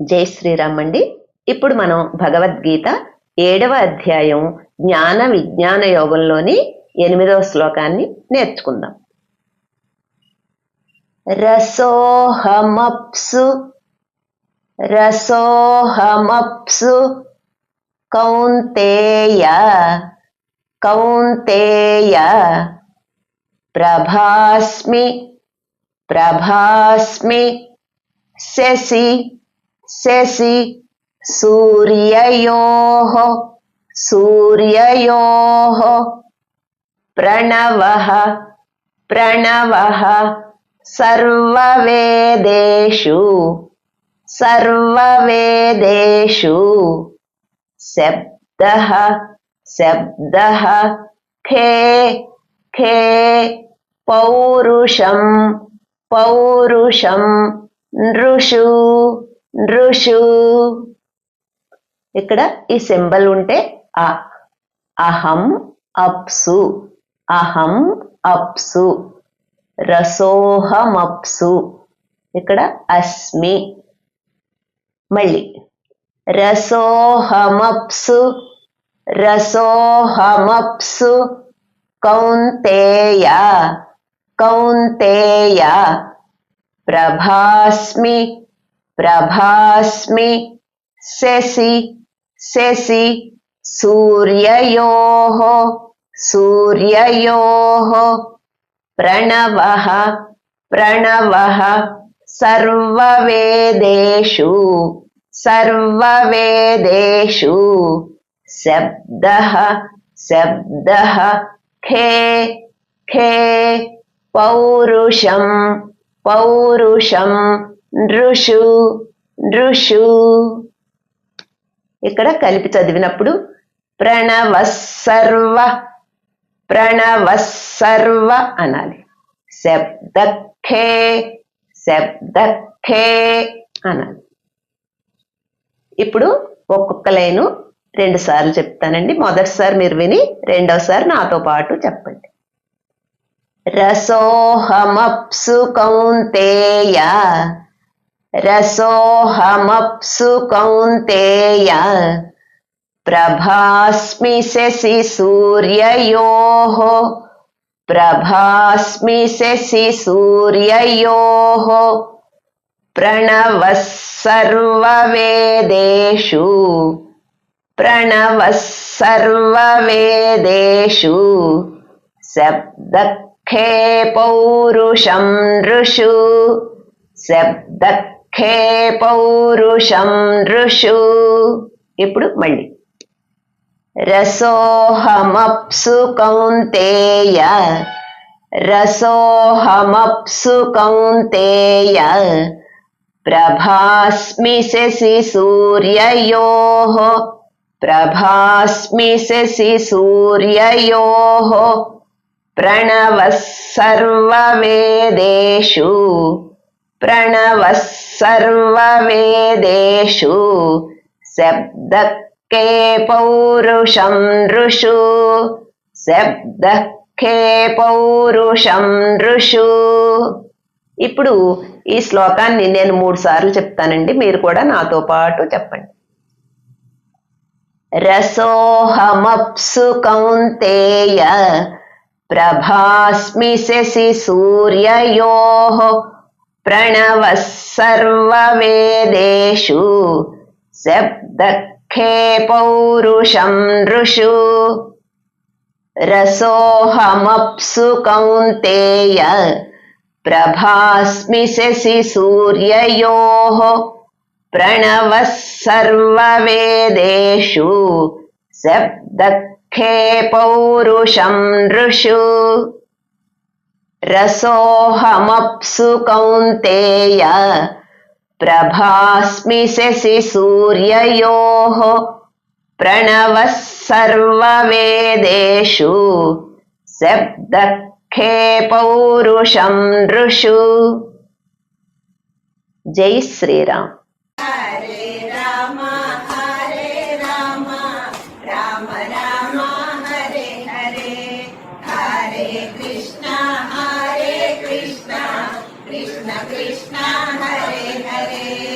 జై శ్రీరామ్ అండి ఇప్పుడు మనం భగవద్గీత ఏడవ అధ్యాయం జ్ఞాన విజ్ఞాన యోగంలోని ఎనిమిదవ శ్లోకాన్ని నేర్చుకుందాం. రసోహమప్సు రసోహమప్సు కౌంతేయ కౌంతేయ ప్రభాస్మి ప్రభాస్మి శశి शशि सूर्यो सूर्यो प्रणव प्रणवः सर्ववेदेषु सर्ववेदेषु शब्दः शब्दः खे खे पौरुषम पौरुषं नृषु। నృషు. ఇక్కడ ఈ సింబల్ ఉంటే ఆ అహం అప్సు. అహం అప్సు. రసోహమప్సు. ఇక్కడ అస్మి. మళ్ళీ. రసోహమప్సు. రసోహమప్సు. కౌంతేయ. కౌంతేయ. ప్రభాస్మి. प्रभास्मि शशि शशि सूर्ययोः सूर्ययोः प्रणवः प्रणवः सर्ववेदेषु सर्ववेदेषु शब्दः शब्दः खे खे पौरुषं पौरुषं నృషు నృషు. ఇక్కడ కలిపి చదివినప్పుడు ప్రణవ సర్వ అనాలి. శబ్దఖే శబ్దఖే అనాలి. ఇప్పుడు ఒక్కొక్క లైను రెండు సార్లు చెప్తానండి. మొదటిసారి మీరు విని రెండోసారి నాతో పాటు చెప్పండి. రసోహమప్సు కౌంతేయ रसोऽहमप्सु कौन्तेय। प्रभास्मि शशि सूर्ययोः। प्रभास्मि शशि सूर्ययोः। प्रणवः सर्ववेदेषु। प्रणवः सर्ववेदेषु। शब्दखे पौरुषं नृषु शब्द హే పౌరుషం ఋషు. ఇప్పుడు మళ్ళీ. రసోహమప్సు కౌంతేయ రసోహమప్సు కౌంతేయ ప్రభాస్మి శశి సూర్యయో. ప్రభాస్మి శశి సూర్యయో. ప్రణవ సర్వవేదేషు. ప్రణవः సర్వవేదేషు శబ్దకే పౌరుషం నృషు శబ్దకే పౌరుషం ఋషు ఇప్పుడు ఈ శ్లోకాన్ని నేను మూడు సార్లు చెప్తానండి మీరు కూడా నాతో పాటు చెప్పండి. రసోహమప్సు కౌంతేయ ప్రభాస్మి శశి సూర్యయోः प्रणवः सर्ववेदेषु शब्दखे पौरुषं नृषु रसोऽहमप्सु कौन्तेय प्रभास्मि शसि सूर्ययोः प्रणवः सर्ववेदेषु शब्दखे पौरुषं नृषु रसोहमप्सु कौन्तेय। प्रभास्मि शशि सूर्ययोः। प्रणवः सर्ववेदेषु। शब्दखे पौरुषं नृषु। जय श्रीराम। Krishna Hare Hare